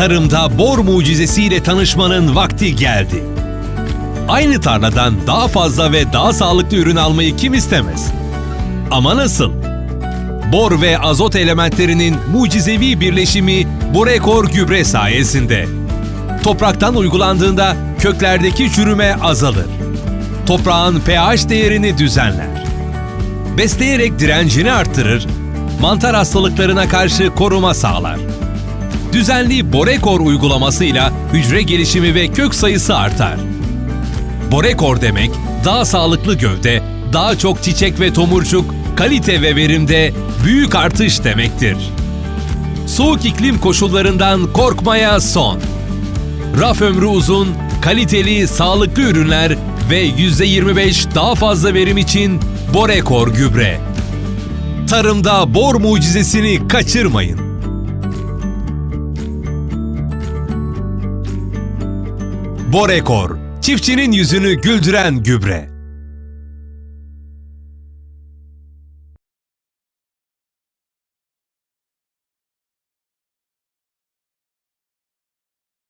Tarımda bor mucizesiyle tanışmanın vakti geldi. Aynı tarladan daha fazla ve daha sağlıklı ürün almayı kim istemez? Ama nasıl? Bor ve azot elementlerinin mucizevi birleşimi Borekor gübre sayesinde. Topraktan uygulandığında köklerdeki çürüme azalır. Toprağın pH değerini düzenler. Besleyerek direncini arttırır, mantar hastalıklarına karşı koruma sağlar. Düzenli Borekor uygulamasıyla hücre gelişimi ve kök sayısı artar. Borekor demek daha sağlıklı gövde, daha çok çiçek ve tomurcuk, kalite ve verimde büyük artış demektir. Soğuk iklim koşullarından korkmaya son. Raf ömrü uzun, kaliteli, sağlıklı ürünler ve %25 daha fazla verim için Borekor gübre. Tarımda bor mucizesini kaçırmayın. Borekor, çiftçinin yüzünü güldüren gübre.